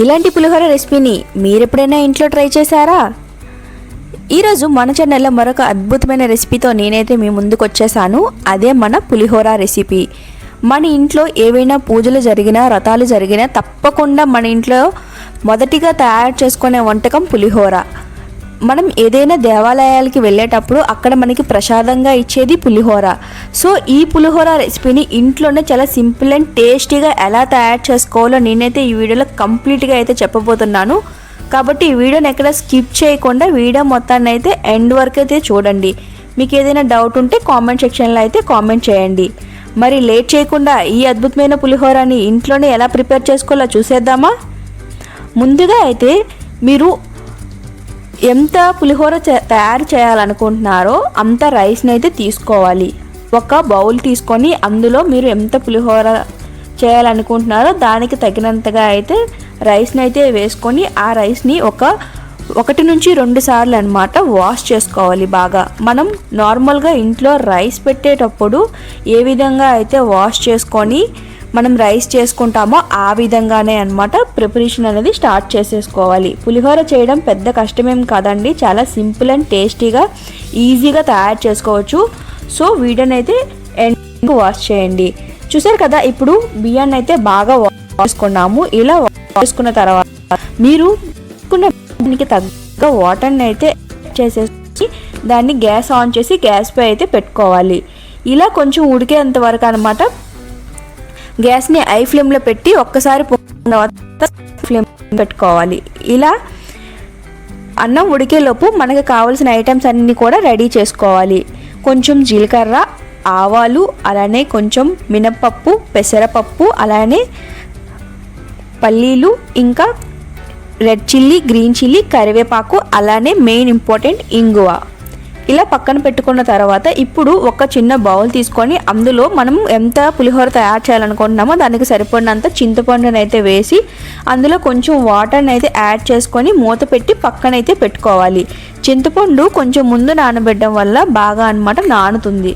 ఇలాంటి పులిహోర రెసిపీని మీరెప్పుడైనా ఇంట్లో ట్రై చేశారా? ఈరోజు మన ఛానల్లో మరొక అద్భుతమైన రెసిపీతో నేనైతే మీ ముందుకు వచ్చేసాను అదే మన పులిహోర రెసిపీ. మన ఇంట్లో ఏవైనా పూజలు జరిగినా రథాలు జరిగినా తప్పకుండా మన ఇంట్లో మొదటిగా తయారు చేసుకునే వంటకం పులిహోర. మనం ఏదైనా దేవాలయాలకి వెళ్ళేటప్పుడు అక్కడ మనకి ప్రసాదంగా ఇచ్చేది పులిహోర. సో ఈ పులిహోర రెసిపీని ఇంట్లోనే చాలా సింపుల్ అండ్ టేస్టీగా ఎలా తయారు చేసుకోవాలో నేనైతే ఈ వీడియోలో కంప్లీట్గా అయితే చెప్పబోతున్నాను. కాబట్టి ఈ వీడియోని ఎక్కడ స్కిప్ చేయకుండా వీడియో మొత్తాన్ని అయితే ఎండ్ వరకు అయితే చూడండి. మీకు ఏదైనా డౌట్ ఉంటే కామెంట్ సెక్షన్లో అయితే కామెంట్ చేయండి. మరి లేట్ చేయకుండా ఈ అద్భుతమైన పులిహోరని ఇంట్లోనే ఎలా ప్రిపేర్ చేసుకోవాలో చూసేద్దామా? ముందుగా అయితే మీరు ఎంత పులిహోర తయారు చేయాలనుకుంటున్నారో అంత రైస్ని అయితే తీసుకోవాలి. ఒక బౌల్ తీసుకొని అందులో మీరు ఎంత పులిహోర చేయాలనుకుంటున్నారో దానికి తగినంతగా అయితే రైస్ని అయితే వేసుకొని ఆ రైస్ని ఒక ఒకటి నుంచి రెండు సార్లు అనమాట వాష్ చేసుకోవాలి బాగా. మనం నార్మల్గా ఇంట్లో రైస్ పెట్టేటప్పుడు ఏ విధంగా అయితే వాష్ చేసుకొని మనం రైస్ చేసుకుంటామో ఆ విధంగానే అనమాట ప్రిపరేషన్ అనేది స్టార్ట్ చేసేసుకోవాలి. పులిహోర చేయడం పెద్ద కష్టమేం కాదండి. చాలా సింపుల్ అండ్ టేస్టీగా ఈజీగా తయారు చేసుకోవచ్చు. సో వీడియోని అయితే ఎండ్ వాష్ చేయండి. చూసారు కదా ఇప్పుడు బియ్యాన్ని అయితే బాగా వాష్ చేసుకున్నాము. ఇలా వాష్ చేసుకున్న తర్వాత మీరు దానికి తగ్గ వాటర్ని అయితే చేసేసి దాన్ని గ్యాస్ ఆన్ చేసి గ్యాస్ పై అయితే పెట్టుకోవాలి. ఇలా కొంచెం ఉడికేంత వరకు అనమాట గ్యాస్ని ఐ ఫ్లేమ్లో పెట్టి ఒక్కసారి తర్వాత ఫ్లేమ్ పెట్టుకోవాలి. ఇలా అన్నం ఉడికేలోపు మనకు కావాల్సిన ఐటమ్స్ అన్నీ కూడా రెడీ చేసుకోవాలి. కొంచెం జీలకర్ర ఆవాలు అలానే కొంచెం మినప్పప్పు పెసరపప్పు అలానే పల్లీలు ఇంకా రెడ్ చిల్లీ గ్రీన్ చిల్లీ కరివేపాకు అలానే మెయిన్ ఇంపార్టెంట్ ఇంగువ. ఇలా పక్కన పెట్టుకున్న తర్వాత ఇప్పుడు ఒక చిన్న బౌల్ తీసుకొని అందులో మనం ఎంత పులిహోర తయారు చేయాలనుకుంటున్నామో దానికి సరిపడినంత చింతపండుని అయితే వేసి అందులో కొంచెం వాటర్ని అయితే యాడ్ చేసుకొని మూత పెట్టి పక్కనైతే పెట్టుకోవాలి. చింతపండు కొంచెం ముందు నానబెట్టడం వల్ల బాగా అన్నమాట నానుతుంది.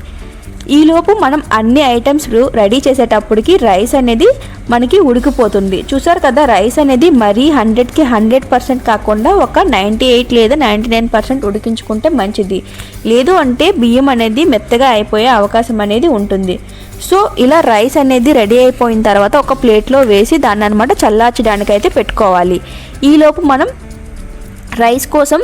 ఈలోపు మనం అన్ని ఐటమ్స్ రెడీ చేసేటప్పటికి రైస్ అనేది మనకి ఉడికిపోతుంది. చూసారు కదా రైస్ అనేది మరీ హండ్రెడ్కి హండ్రెడ్ పర్సెంట్ కాకుండా ఒక నైంటీ ఎయిట్ లేదా నైంటీ నైన్ పర్సెంట్ ఉడికించుకుంటే మంచిది. లేదు అంటే బియ్యం అనేది మెత్తగా అయిపోయే అవకాశం అనేది ఉంటుంది. సో ఇలా రైస్ అనేది రెడీ అయిపోయిన తర్వాత ఒక ప్లేట్లో వేసి దాన్ని అనమాట చల్లార్చడానికి అయితే పెట్టుకోవాలి. ఈలోపు మనం రైస్ కోసం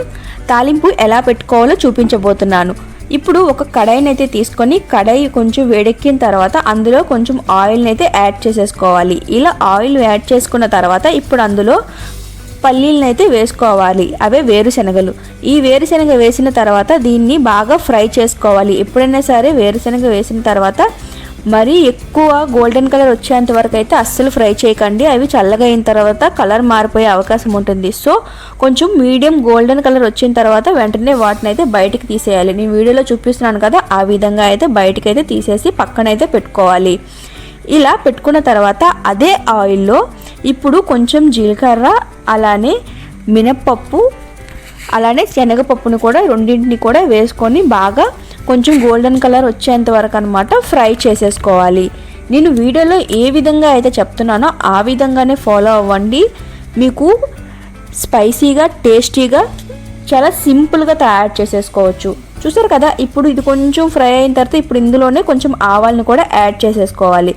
తాలింపు ఎలా పెట్టుకోవాలో చూపించబోతున్నాను. ఇప్పుడు ఒక కడాయిని అయితే తీసుకొని కడాయి కొంచెం వేడెక్కిన తర్వాత అందులో కొంచెం ఆయిల్ని అయితే యాడ్ చేసేసుకోవాలి. ఇలా ఆయిల్ యాడ్ చేసుకున్న తర్వాత ఇప్పుడు అందులో పల్లీలను అయితే వేసుకోవాలి. అవే వేరుశనగలు. ఈ వేరుశనగ వేసిన తర్వాత దీన్ని బాగా ఫ్రై చేసుకోవాలి. ఎప్పుడైనా సరే వేరుశనగ వేసిన తర్వాత మరీ ఎక్కువ గోల్డెన్ కలర్ వచ్చేంత వరకు అయితే అస్సలు ఫ్రై చేయకండి. అవి చల్లగా అయిన తర్వాత కలర్ మారిపోయే అవకాశం ఉంటుంది. సో కొంచెం మీడియం గోల్డెన్ కలర్ వచ్చిన తర్వాత వెంటనే వాటిని అయితే బయటికి తీసేయాలి. నేను వీడియోలో చూపిస్తున్నాను కదా ఆ విధంగా అయితే బయటికి అయితే తీసేసి పక్కనైతే పెట్టుకోవాలి. ఇలా పెట్టుకున్న తర్వాత అదే ఆయిల్లో ఇప్పుడు కొంచెం జీలకర్ర అలానే మినప్పప్పు అలానే శనగపప్పును కూడా రెండింటిని కూడా వేసుకొని బాగా కొంచెం గోల్డెన్ కలర్ వచ్చేంత వరకు అనమాట ఫ్రై చేసేసుకోవాలి. నేను వీడియోలో ఏ విధంగా అయితే చెప్తున్నానో ఆ విధంగానే ఫాలో అవ్వండి. మీకు స్పైసీగా టేస్టీగా చాలా సింపుల్గా తయారు చేసేసుకోవచ్చు. చూసారు కదా ఇప్పుడు ఇది కొంచెం ఫ్రై అయిన తర్వాత ఇప్పుడు ఇందులోనే కొంచెం ఆవాలను కూడా యాడ్ చేసేసుకోవాలి.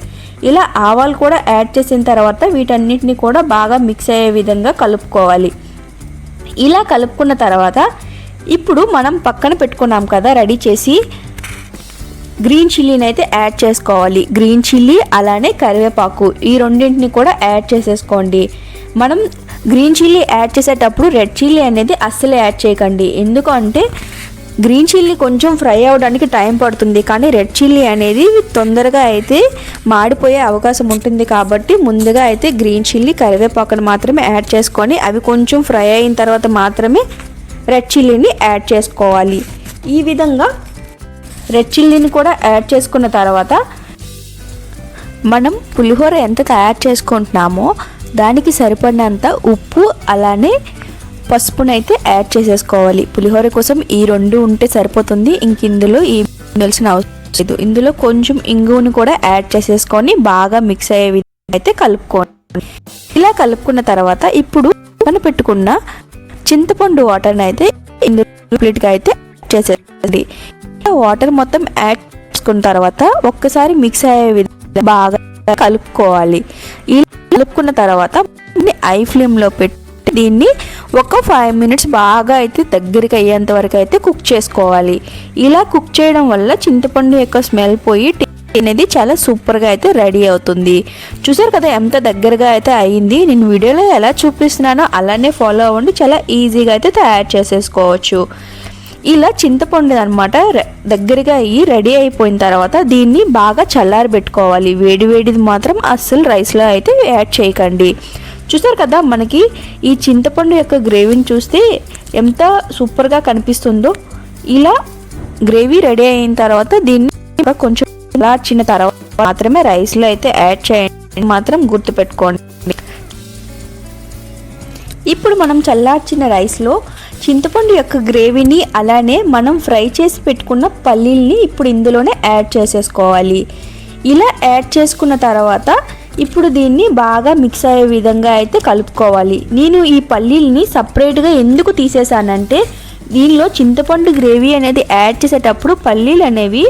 ఇలా ఆవాలు కూడా యాడ్ చేసిన తర్వాత వీటన్నిటిని కూడా బాగా మిక్స్ అయ్యే విధంగా కలుపుకోవాలి. ఇలా కలుపుకున్న తర్వాత ఇప్పుడు మనం పక్కన పెట్టుకున్నాం కదా రెడీ చేసి గ్రీన్ చిల్లీని అయితే యాడ్ చేసుకోవాలి. గ్రీన్ చిల్లీ అలానే కరివేపాకు ఈ రెండింటిని కూడా యాడ్ చేసేసుకోండి. మనం గ్రీన్ చిల్లీ యాడ్ చేసేటప్పుడు రెడ్ చిల్లీ అనేది అస్సలు యాడ్ చేయకండి. ఎందుకంటే గ్రీన్ చిల్లీ కొంచెం ఫ్రై అవ్వడానికి టైం పడుతుంది కానీ రెడ్ చిల్లీ అనేది తొందరగా అయితే మాడిపోయే అవకాశం ఉంటుంది కాబట్టి ముందుగా అయితే గ్రీన్ చిల్లీ కరివేపాకును మాత్రమే యాడ్ చేసుకొని అవి కొంచెం ఫ్రై అయిన తర్వాత మాత్రమే రెడ్ చిల్లీని యాడ్ చేసుకోవాలి. ఈ విధంగా రెడ్ చిల్లీని కూడా యాడ్ చేసుకున్న తర్వాత మనం పులిహోర ఎంత తయారు చేసుకుంటున్నామో దానికి సరిపడినంత ఉప్పు అలానే పసుపునైతే యాడ్ చేసేసుకోవాలి. పులిహోర కోసం ఈ రెండు ఉంటే సరిపోతుంది. ఇంక ఇందులో ఈ తెలిసిన అవసరం లేదు. ఇందులో కొంచెం ఇంగువని కూడా యాడ్ చేసేసుకొని బాగా మిక్స్ అయ్యే విధంగా అయితే కలుపుకోండి ఇలా కలుపుకున్న తర్వాత ఇప్పుడు మనం పెట్టుకున్న చింతపండు వాటర్ని అయితే ఇందులో ప్లేట్గా అయితే చేసేది వాటర్ మొత్తం యాడ్ చేసుకున్న తర్వాత ఒక్కసారి మిక్స్ అయ్యే విధంగా బాగా కలుపుకోవాలి. ఇలా కలుపుకున్న తర్వాత ఐ ఫ్లేమ్లో పెట్టి దీన్ని ఒక ఫైవ్ మినిట్స్ బాగా అయితే దగ్గరికి అయ్యేంత వరకు అయితే కుక్ చేసుకోవాలి. ఇలా కుక్ చేయడం వల్ల చింతపండు యొక్క స్మెల్ పోయి అనేది చాలా సూపర్గా అయితే రెడీ అవుతుంది. చూసారు కదా ఎంత దగ్గరగా అయితే అయింది. నేను వీడియోలో ఎలా చూపిస్తున్నానో అలానే ఫాలో అవ్వండి. చాలా ఈజీగా అయితే తయారు చేసేసుకోవచ్చు. ఇలా చింతపండు అనమాట దగ్గరగా అయ్యి రెడీ అయిపోయిన తర్వాత దీన్ని బాగా చల్లారి పెట్టుకోవాలి. వేడి వేడిది మాత్రం అస్సలు రైస్లో అయితే యాడ్ చేయకండి. చూసారు కదా మనకి ఈ చింతపండు యొక్క గ్రేవీని చూస్తే ఎంత సూపర్గా కనిపిస్తుందో. ఇలా గ్రేవీ రెడీ అయిన తర్వాత దీన్ని కొంచెం కొంచెం చల్లార్చిన తర్వాత మాత్రమే రైస్లో అయితే యాడ్ చేయండి. మాత్రం గుర్తుపెట్టుకోండి. ఇప్పుడు మనం చల్లార్చిన రైస్లో చింతపండు యొక్క గ్రేవీని అలానే మనం ఫ్రై చేసి పెట్టుకున్న పల్లీల్ని ఇప్పుడు ఇందులోనే యాడ్ చేసేసుకోవాలి. ఇలా యాడ్ చేసుకున్న తర్వాత ఇప్పుడు దీన్ని బాగా మిక్స్ అయ్యే విధంగా అయితే కలుపుకోవాలి. నేను ఈ పల్లీల్ని సపరేట్గా ఎందుకు తీసేసానంటే దీనిలో చింతపండు గ్రేవీ అనేది యాడ్ చేసేటప్పుడు పల్లీలు అనేవి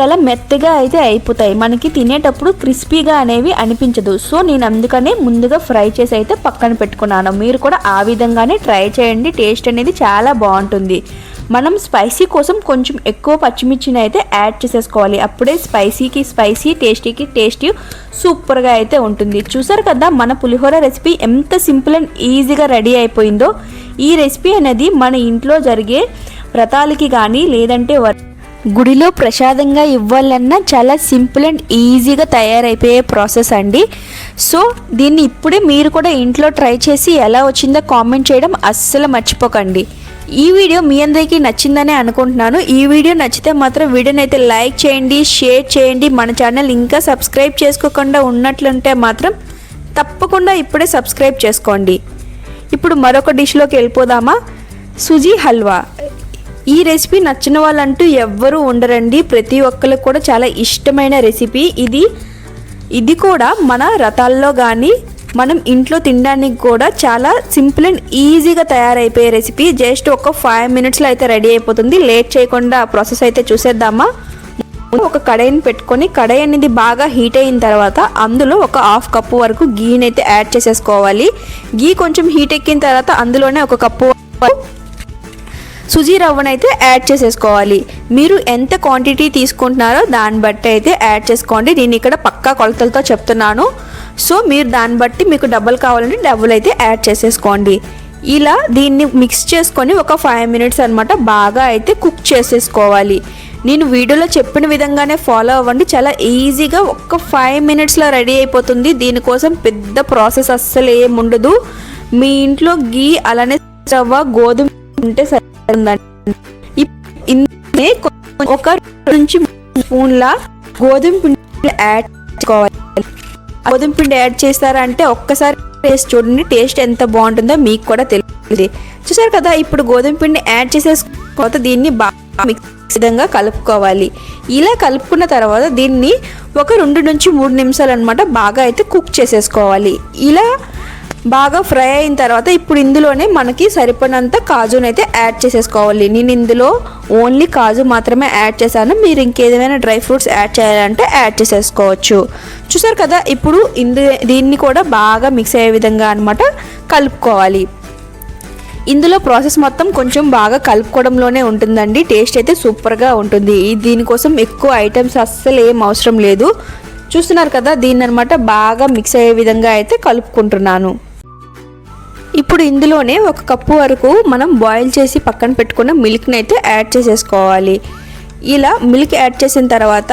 చాలా మెత్తగా అయితే అయిపోతాయి. మనకి తినేటప్పుడు క్రిస్పీగా అనేవి అనిపించదు. సో నేను అందుకనే ముందుగా ఫ్రై చేసి అయితే పక్కన పెట్టుకున్నాను. మీరు కూడా ఆ విధంగానే ట్రై చేయండి. టేస్ట్ అనేది చాలా బాగుంటుంది. మనం స్పైసీ కోసం కొంచెం ఎక్కువ పచ్చిమిర్చిని అయితే యాడ్ చేసేసుకోవాలి. అప్పుడే స్పైసీకి స్పైసీ టేస్టీకి టేస్టీ సూపర్గా అయితే ఉంటుంది. చూసారు కదా మన పులిహోర రెసిపీ ఎంత సింపుల్ అండ్ ఈజీగా రెడీ అయిపోయిందో. ఈ రెసిపీ అనేది మన ఇంట్లో జరిగే వ్రతాలకి కానీ లేదంటే వ- గుడిలో ప్రసాదంగా ఇవ్వాలన్నా చాలా సింపుల్ అండ్ ఈజీగా తయారైపోయే ప్రాసెస్ అండి. సో దీన్ని ఇప్పుడే మీరు కూడా ఇంట్లో ట్రై చేసి ఎలా వచ్చిందో కామెంట్ చేయడం అస్సలు మర్చిపోకండి. ఈ వీడియో మీ అందరికీ నచ్చిందనే అనుకుంటున్నాను. ఈ వీడియో నచ్చితే మాత్రం వీడియోని అయితే లైక్ చేయండి షేర్ చేయండి. మన ఛానల్ ఇంకా సబ్స్క్రైబ్ చేసుకోకుండా ఉన్నట్లుంటే మాత్రం తప్పకుండా ఇప్పుడే సబ్స్క్రైబ్ చేసుకోండి. ఇప్పుడు మరొక డిష్లోకి వెళ్ళిపోదామా? సుజీ హల్వా. ఈ రెసిపీ నచ్చిన వాళ్ళంటూ ఎవ్వరూ ఉండరండి. ప్రతి ఒక్కరికి కూడా చాలా ఇష్టమైన రెసిపీ ఇది ఇది కూడా మన రథాల్లో కానీ మనం ఇంట్లో తినడానికి కూడా చాలా సింపుల్ అండ్ ఈజీగా తయారైపోయే రెసిపీ జస్ట్ ఒక ఫైవ్ మినిట్స్లో అయితే రెడీ అయిపోతుంది. లేట్ చేయకుండా ప్రాసెస్ అయితే చూసేద్దామా? ఒక కడాయిని పెట్టుకొని కడాయి అనేది బాగా హీట్ అయిన తర్వాత అందులో ఒక హాఫ్ కప్పు వరకు గీని అయితే యాడ్ చేసేసుకోవాలి. గీ కొంచెం హీట్ ఎక్కిన తర్వాత అందులోనే ఒక కప్పు సుజీ రవ్వనైతే యాడ్ చేసేసుకోవాలి. మీరు ఎంత క్వాంటిటీ తీసుకుంటున్నారో దాన్ని బట్టి అయితే యాడ్ చేసుకోండి. నేను ఇక్కడ పక్కా కొలతలతో చెప్తున్నాను. సో మీరు దాన్ని బట్టి మీకు డబ్బులు కావాలంటే డబ్బులు అయితే యాడ్ చేసేసుకోండి. ఇలా దీన్ని మిక్స్ చేసుకొని ఒక ఫైవ్ మినిట్స్ అనమాట బాగా అయితే కుక్ చేసేసుకోవాలి. నేను వీడియోలో చెప్పిన విధంగానే ఫాలో అవ్వండి. చాలా ఈజీగా ఒక్క ఫైవ్ మినిట్స్లో రెడీ అయిపోతుంది. దీనికోసం పెద్ద ప్రాసెస్ అస్సలు ఏముండదు ఉండదు. మీ ఇంట్లో గీ అలానే రవ్వ గోధుమ ఉంటే సరే ఇందులోనే ఒక నుంచి స్పూన్ల గోధుమ పిండి యాడ్ చేసుకోవాలి. గోధుమ పిండి యాడ్ చేస్తారంటే ఒక్కసారి టేస్ట్ చూడండి టేస్ట్ ఎంత బాగుంటుందో మీకు కూడా తెలియదు. చూసారు కదా ఇప్పుడు గోధుమ పిండి యాడ్ చేసేసుకున్న దీన్ని బాగా మిక్స్ విధంగా కలుపుకోవాలి. ఇలా కలుపుకున్న తర్వాత దీన్ని ఒక రెండు నుంచి మూడు నిమిషాలు అనమాట బాగా అయితే కుక్ చేసేసుకోవాలి. ఇలా బాగా ఫ్రై అయిన తర్వాత ఇప్పుడు ఇందులోనే మనకి సరిపడినంత కాజునైతే యాడ్ చేసేసుకోవాలి. నేను ఇందులో ఓన్లీ కాజు మాత్రమే యాడ్ చేశాను. మీరు ఇంకేదైనా డ్రై ఫ్రూట్స్ యాడ్ చేయాలంటే యాడ్ చేసేసుకోవచ్చు. చూసారు కదా ఇప్పుడు ఇందు దీన్ని కూడా బాగా మిక్స్ అయ్యే విధంగా అనమాట కలుపుకోవాలి. ఇందులో ప్రాసెస్ మొత్తం కొంచెం బాగా కలుపుకోవడంలోనే ఉంటుందండి. టేస్ట్ అయితే సూపర్గా ఉంటుంది. దీనికోసం ఎక్కువ ఐటమ్స్ అస్సలు ఏం అవసరం లేదు. చూస్తున్నారు కదా దీన్ని అనమాట బాగా మిక్స్ అయ్యే విధంగా అయితే కలుపుకుంటున్నాను. ఇప్పుడు ఇందులోనే ఒక కప్పు వరకు మనం బాయిల్ చేసి పక్కన పెట్టుకున్న మిల్క్ని అయితే యాడ్ చేసేసుకోవాలి. ఇలా మిల్క్ యాడ్ చేసిన తర్వాత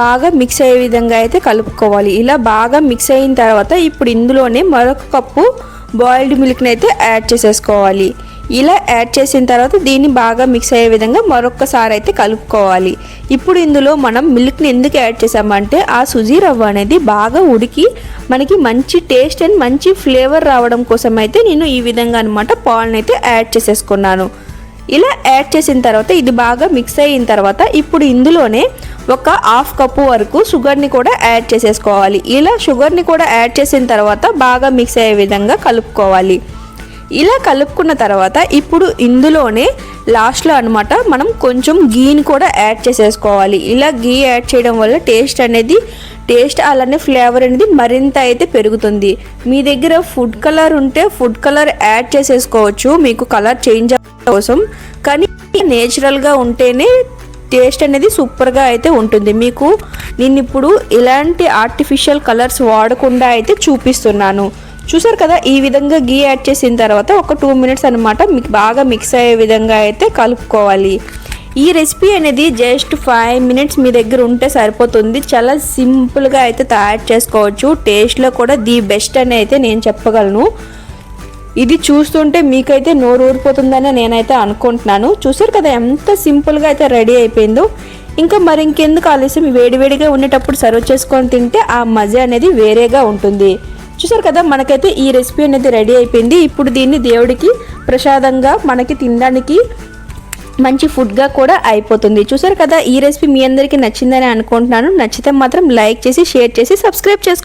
బాగా మిక్స్ అయ్యే విధంగా అయితే కలుపుకోవాలి. ఇలా బాగా మిక్స్ అయిన తర్వాత ఇప్పుడు ఇందులోనే మరొక కప్పు బాయిల్డ్ మిల్క్ని అయితే యాడ్ చేసేసుకోవాలి. ఇలా యాడ్ చేసిన తర్వాత దీన్ని బాగా మిక్స్ అయ్యే విధంగా మరొకసారి అయితే కలుపుకోవాలి. ఇప్పుడు ఇందులో మనం మిల్క్ని ఎందుకు యాడ్ చేసామంటే ఆ సుజీ రవ్వ అనేది బాగా ఉడికి మనకి మంచి టేస్ట్ అండ్ మంచి ఫ్లేవర్ రావడం కోసం అయితే నేను ఈ విధంగా అనమాట పాలను అయితే యాడ్ చేసేసుకున్నాను. ఇలా యాడ్ చేసిన తర్వాత ఇది బాగా మిక్స్ అయిన తర్వాత ఇప్పుడు ఇందులోనే ఒక హాఫ్ కప్పు వరకు షుగర్ని కూడా యాడ్ చేసేసుకోవాలి. ఇలా షుగర్ని కూడా యాడ్ చేసిన తర్వాత బాగా మిక్స్ అయ్యే విధంగా కలుపుకోవాలి. ఇలా కలుపుకున్న తర్వాత ఇప్పుడు ఇందులోనే లాస్ట్లో అనమాట మనం కొంచెం గీని కూడా యాడ్ చేసేసుకోవాలి. ఇలా గీ యాడ్ చేయడం వల్ల టేస్ట్ అనేది టేస్ట్ అలానే ఫ్లేవర్ అనేది మరింత అయితే పెరుగుతుంది. మీ దగ్గర ఫుడ్ కలర్ ఉంటే ఫుడ్ కలర్ యాడ్ చేసేసుకోవచ్చు. మీకు కలర్ చేంజ్ కోసం. కానీ నేచురల్గా ఉంటేనే టేస్ట్ అనేది సూపర్గా అయితే ఉంటుంది. మీకు నేను ఇప్పుడు ఇలాంటి ఆర్టిఫిషియల్ కలర్స్ వాడకుండా అయితే చూపిస్తున్నాను. చూసారు కదా ఈ విధంగా గీ యాడ్ చేసిన తర్వాత ఒక టూ మినిట్స్ అనమాట మీకు బాగా మిక్స్ అయ్యే విధంగా అయితే కలుపుకోవాలి. ఈ రెసిపీ అనేది జస్ట్ ఫైవ్ మినిట్స్ మీ దగ్గర ఉంటే సరిపోతుంది. చాలా సింపుల్గా అయితే తయారు చేసుకోవచ్చు. టేస్ట్లో కూడా ది బెస్ట్ అని అయితే నేను చెప్పగలను. ఇది చూస్తుంటే మీకైతే నోరు ఊరిపోతుందని నేనైతే అనుకుంటున్నాను. చూసారు కదా ఎంత సింపుల్గా అయితే రెడీ అయిపోయిందో. ఇంకా మరి ఇంకెందుకు ఆలస్యం? వేడివేడిగా ఉండేటప్పుడు సర్వ్ చేసుకొని తింటే ఆ మజా అనేది వేరేగా ఉంటుంది. చూసారు కదా మనకైతే ఈ రెసిపీ అనేది రెడీ అయిపోయింది. ఇప్పుడు దీన్ని దేవుడికి ప్రసాదంగా మనకి తినడానికి మంచి ఫుడ్గా కూడా అయిపోతుంది. చూసారు కదా ఈ రెసిపీ మీ అందరికీ నచ్చిందని అనుకుంటున్నాను. నచ్చితే మాత్రం లైక్ చేసి షేర్ చేసి సబ్స్క్రైబ్ చేసుకోండి